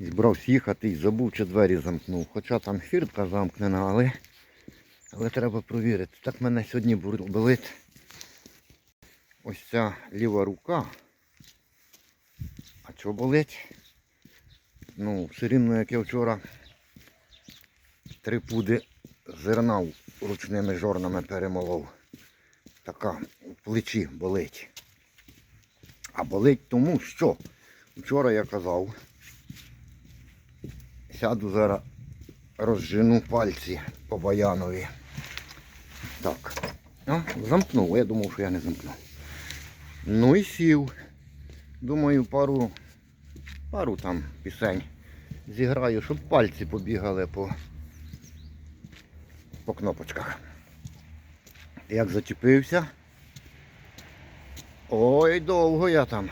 Збрався їхати і забув, чи двері замкнув. Хоча там фіртка замкнена, але, але треба провірити. Так мене сьогодні болить ось ця ліва рука. А що болить? Ну, все рівно, як я вчора три пуди зерна ручними жорнами перемолов. Така в плечі болить. А болить тому, що вчора я казав, сяду зараз розжену пальці по баянові. Так. А, замкнув, я думав, що я не замкнув. Ну і сів. Думаю, пару, пару там пісень зіграю, щоб пальці побігали по, по кнопочках. Як зачепився. Ой, довго я там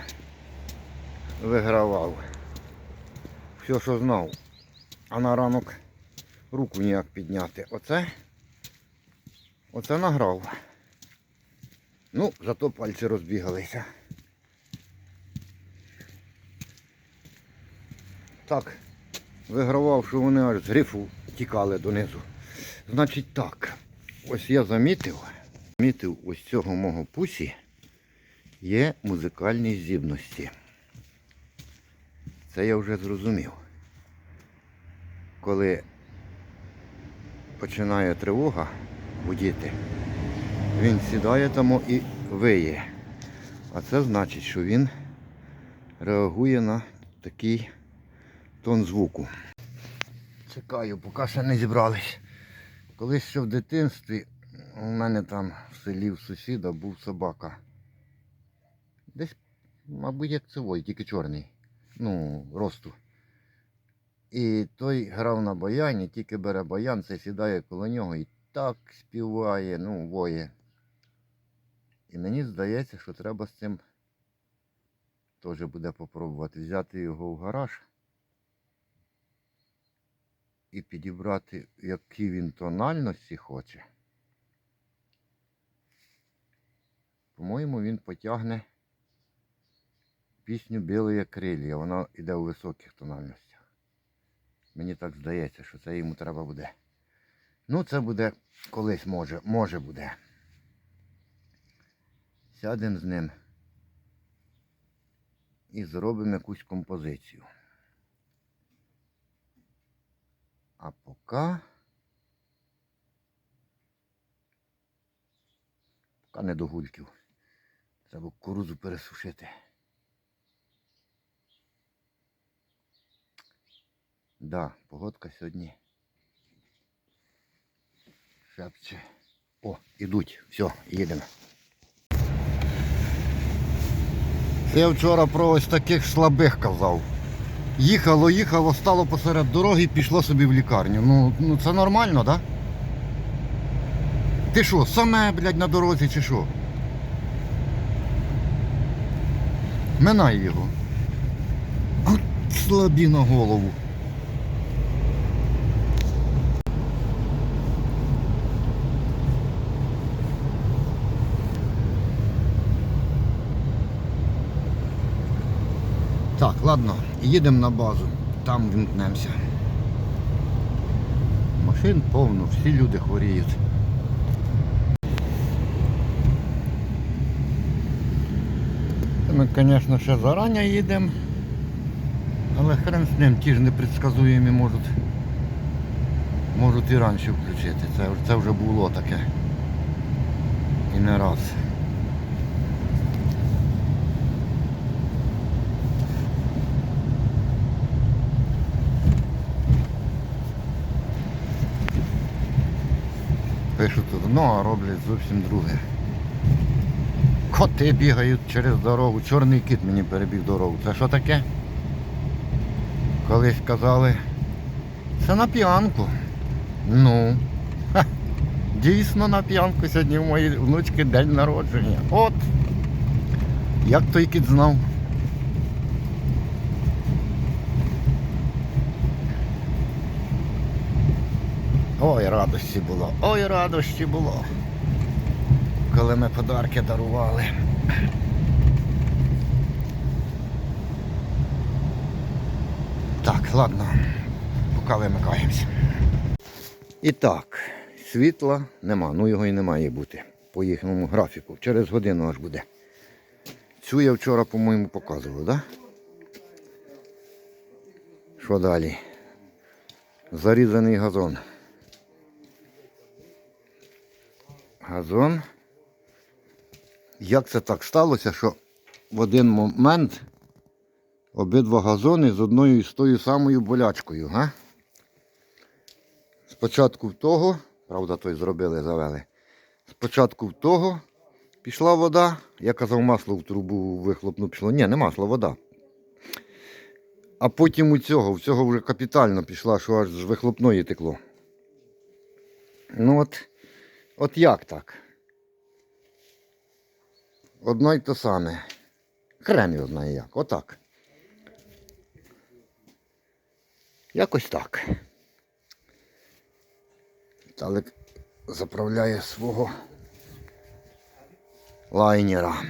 вигравав. Все, що знав. А на ранок руку ніяк підняти. Оце. Оце награв. Ну, зато пальці розбігалися. Так, вигравав, що вони аж з грифу тікали донизу. Значить так, ось я замітив, замітив ось цього мого пусі є музикальні здібності. Це я вже зрозумів. Коли починає тривога гудіти, він сідає там і виє. А це значить, що він реагує на такий тон звуку. Чекаю, поки ще не зібрались. Колись ще в дитинстві у мене там в селі в сусіда був собака. Десь, мабуть, як цивой, тільки чорний. Ну, росту. І той грав на баяні, тільки бере баян, це сідає коло нього і так співає, ну, воє. І мені здається, що треба з цим теж буде попробувати взяти його в гараж і підібрати, які він тональності хоче. По-моєму, він потягне пісню Білої крилі, вона йде у високих тональностях. Мені так здається, що це йому треба буде. Ну, це буде колись може, може буде. Сядемо з ним і зробимо якусь композицію. А поки... Поки не до гульків. Треба кукурузу пересушити. Да, погодка сьогодні. Шепче. О, ідуть. Все, їдемо. Я вчора про ось таких слабих казав. Їхало, їхало, стало посеред дороги і пішло собі в лікарню. Ну, ну це нормально, так? Да? Ти що, саме, блядь, на дорозі чи що? Минай його. Гуд, Слабі на голову. Так, ладно, їдемо на базу, там вімкнемося. Машин повно, всі люди хворіють. Ми, звісно, ще зарані їдемо, але хрен з ним, ті ж непредсказуємі можуть, можуть і раніше включити. Це, це вже було таке. І не раз. Пишуть одно, а роблять зовсім друге. Коти бігають через дорогу. Чорний кіт мені перебіг дорогу. Це що таке? Колись казали. Це на п'янку. Ну. Ха, дійсно на п'янку сьогодні у моїй внучки день народження. От. Як той кіт знав. Ой, радості було, ой, радості було. Коли ми подарки дарували. Так, ладно, поки вимикаємося. І так, світла нема, ну його і не має бути по їхньому графіку. Через годину аж буде. Цю я вчора, по-моєму, показував, так? Що далі? Зарізаний газон. Газон. Як це так сталося, що в один момент обидва газони з одною і з тою самою болячкою, га? Спочатку в того, правда, той зробили, завели. Спочатку в того пішла вода, я казав, масло в трубу вихлопну пішло. Ні, не масло, вода. А потім у цього, в цього вже капітально пішла, що аж з вихлопної текло. Ну от, от як так? Одно й те саме. Хрен його знає як. Отак. Якось так. Талик заправляє свого лайнера.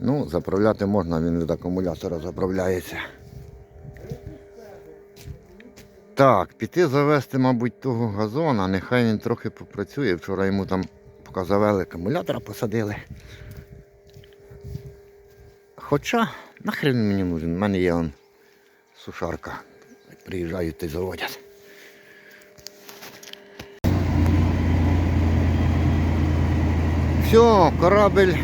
Ну, заправляти можна, він від акумулятора заправляється. Так, піти завести, мабуть, того газона, нехай він трохи попрацює. Вчора йому там поки завели акумулятора, посадили. Хоча, нахрен мені нужен, в мене є он сушарка. Приїжджають й заводять. Все, корабель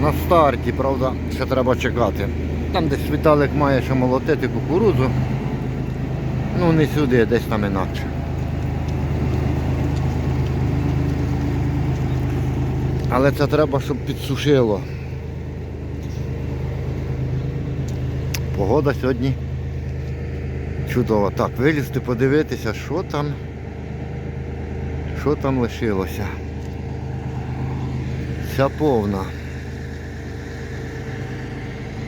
на старті, правда, ще треба чекати. Там десь Віталик має ще молотити кукурудзу. Ну не сюди, десь там інакше. Але це треба, щоб підсушило. Погода сьогодні чудова. Так, вилізти, подивитися, що там, що там лишилося. Вся повна.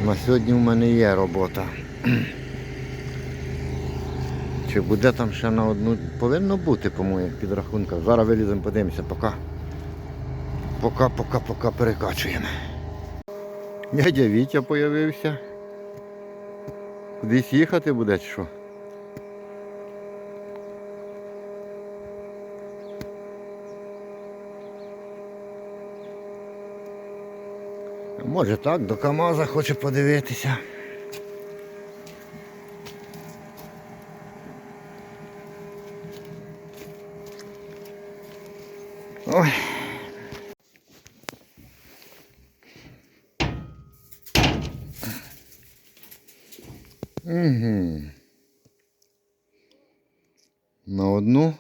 На сьогодні в мене є робота. Чи буде там ще на одну? Повинно бути, по моїх підрахунках. Зараз виліземо, подивимося, поки, поки, поки, поки перекачуємо. Дядя Вітя появився. Кудись їхати буде чи що? Може так, до КАМАЗа хоче подивитися. Ой. Угу. На одну.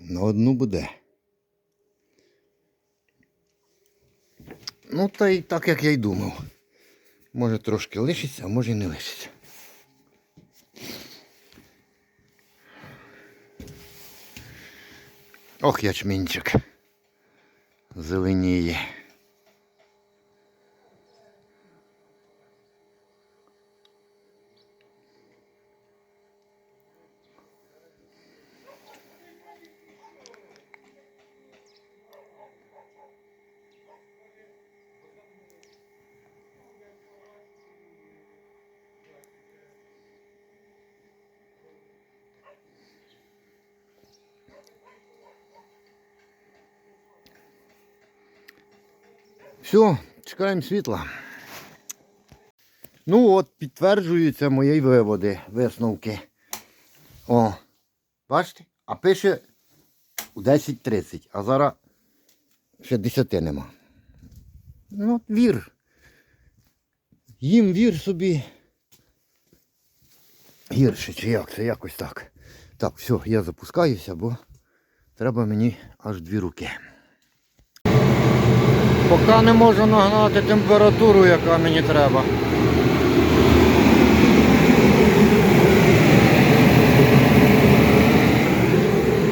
На одну буде. Ну, та й так, як я й думав. Може трошки лишиться, а може і не лишиться. Ох, ячмінчик. Зеленіє. Все, чекаємо світла. Ну от, підтверджуються мої виводи, висновки. О, бачите? А пише у 10.30, а зараз ще 10 нема. Ну, вір. Їм вір собі. Гірше, чи як, це якось так. Так, все, я запускаюся, бо треба мені аж дві руки. Поки не можу нагнати температуру, яка мені треба.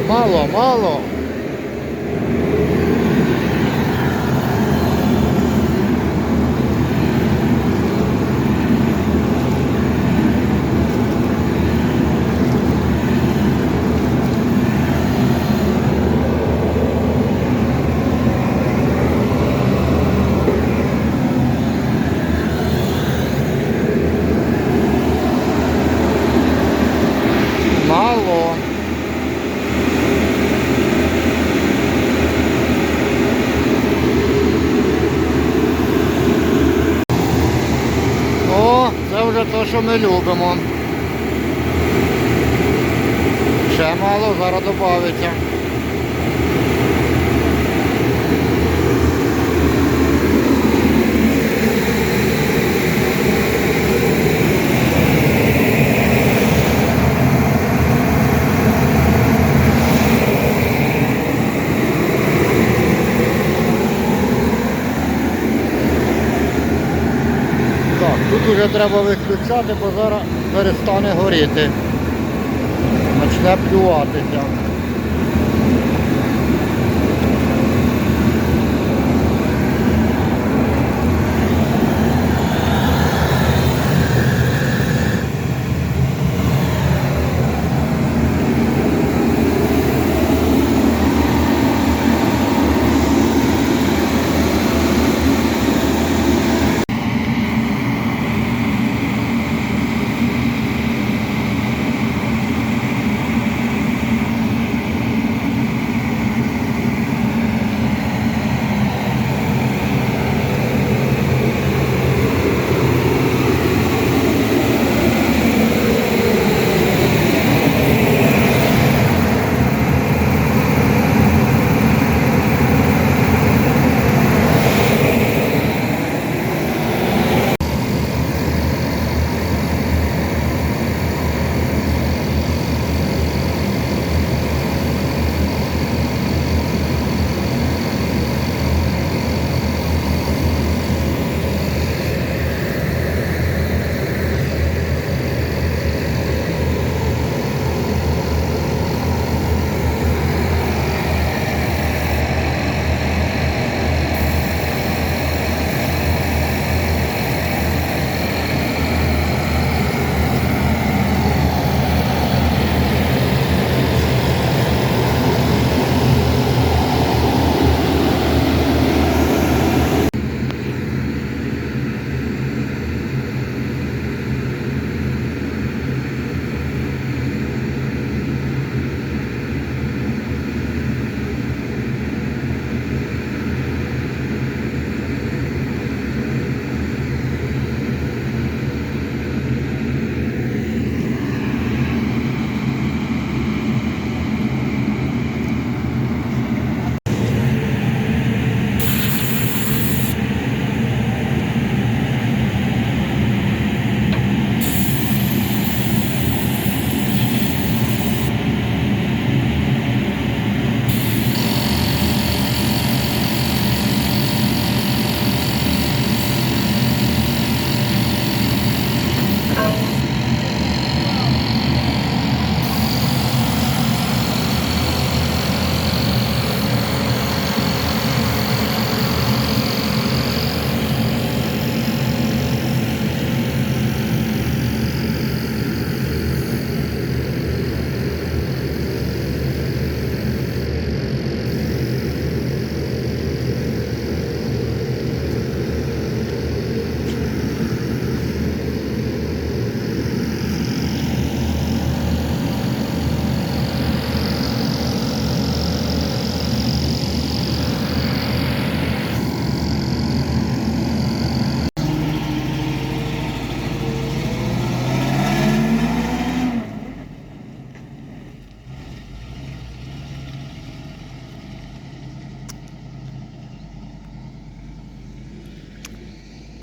Мало, мало. то, що ми любимо. Ще мало, зараз додається. Вже треба виключати, бо зараз перестане горіти. Почне плюватися.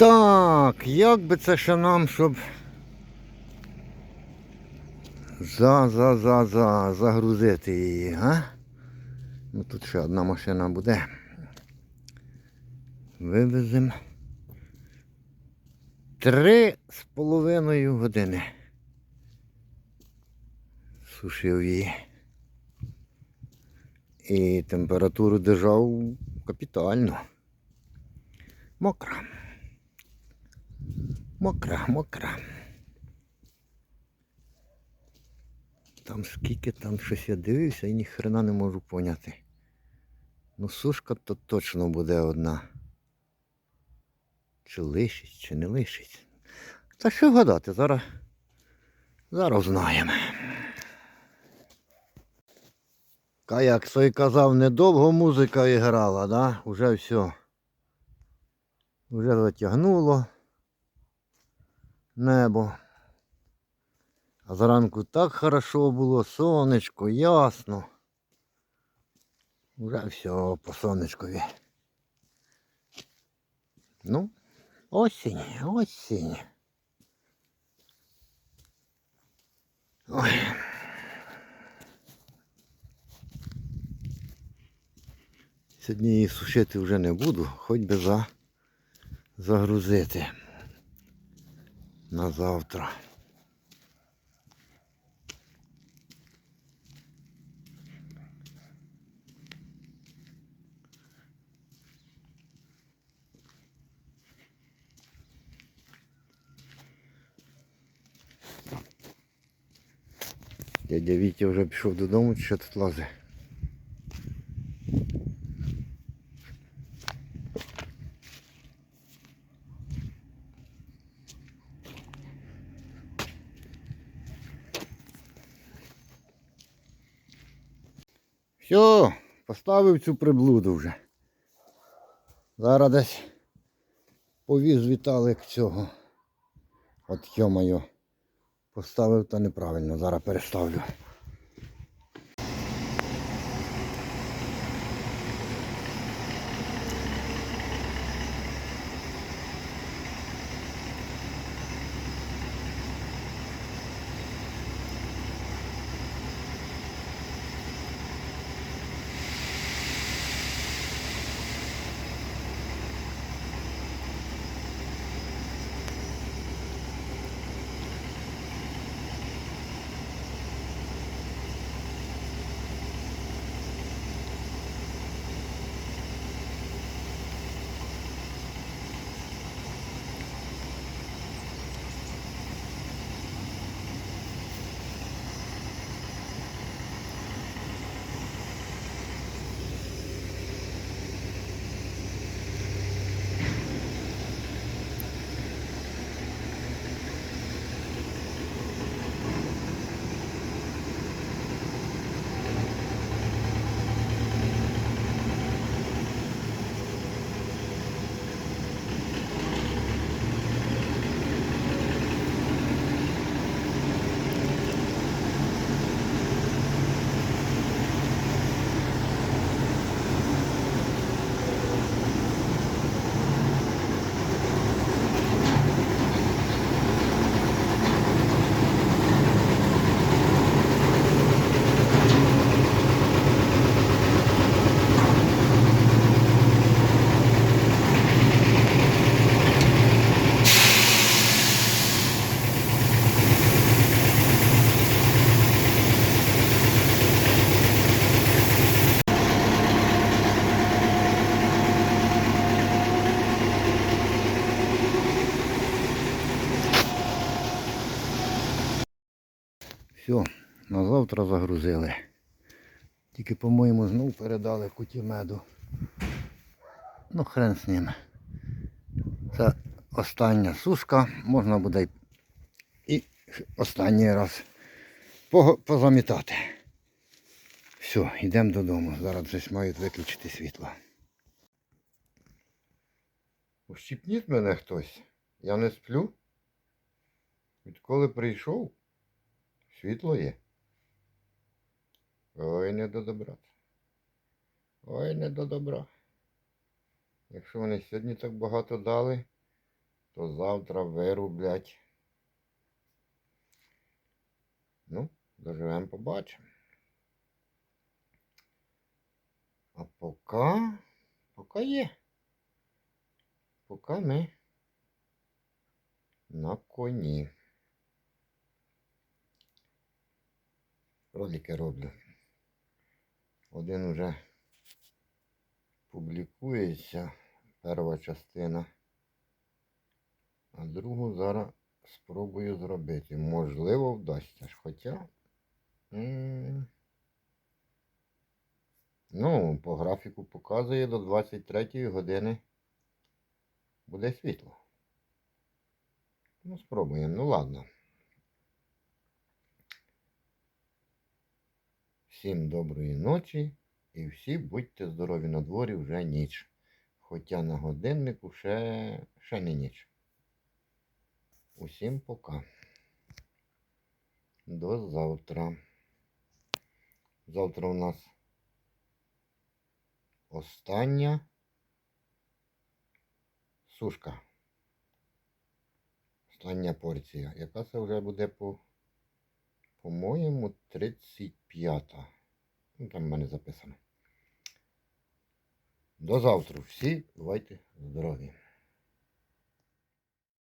Так, як би це ще нам, щоб за, за, за, за, загрузити її, а? Ну тут ще одна машина буде. Вивеземо. Три з половиною години. Сушив її. І температуру держав капітально. Мокра. Мокра, мокра. Там скільки там щось я дивився і ніхрена не можу поняти. Ну сушка то точно буде одна. Чи лишить, чи не лишить. Та що гадати, зараз, зараз знаємо. Ка як той казав, недовго музика і грала, да? Уже все. Уже затягнуло небо. А зранку так хорошо було, сонечко, ясно. Вже все по сонечкові. Ну, осінь, осінь. Ой. Сьогодні її сушити вже не буду, хоч би за, загрузити на завтра. Дядя Вітя вже пішов додому, чи що тут лазить? Все, поставив цю приблуду вже. Зараз десь повіз Віталик цього. От йо-моє. Поставив та неправильно, зараз переставлю. Завтра загрузили. Тільки, по-моєму, знов передали куті меду. Ну, хрен з ним. Це остання сушка, можна буде і останній раз позамітати. Все, йдемо додому. Зараз десь мають виключити світло. Ущипніть мене хтось. Я не сплю. Відколи прийшов, світло є. Ой, не до добра. Ой, не до добра. Якщо вони сьогодні так багато дали, то завтра вирублять. Ну, доживемо, побачимо. А поки, поки є. Поки ми на коні. Ролики роблю. Один уже публікується, перша частина. А другу зараз спробую зробити. Можливо, вдасться ж. Хоча. Ну, по графіку показує до 23 години буде світло. Ну, спробуємо. Ну ладно. Всім доброї ночі і всі будьте здорові на дворі вже ніч. Хоча на годиннику ще, ще не ніч. Усім пока. До завтра. Завтра у нас остання сушка. Остання порція. Яка це вже буде по, по-моєму, 35-та. Ну, там в мене записано. До завтра. Всі бувайте здорові.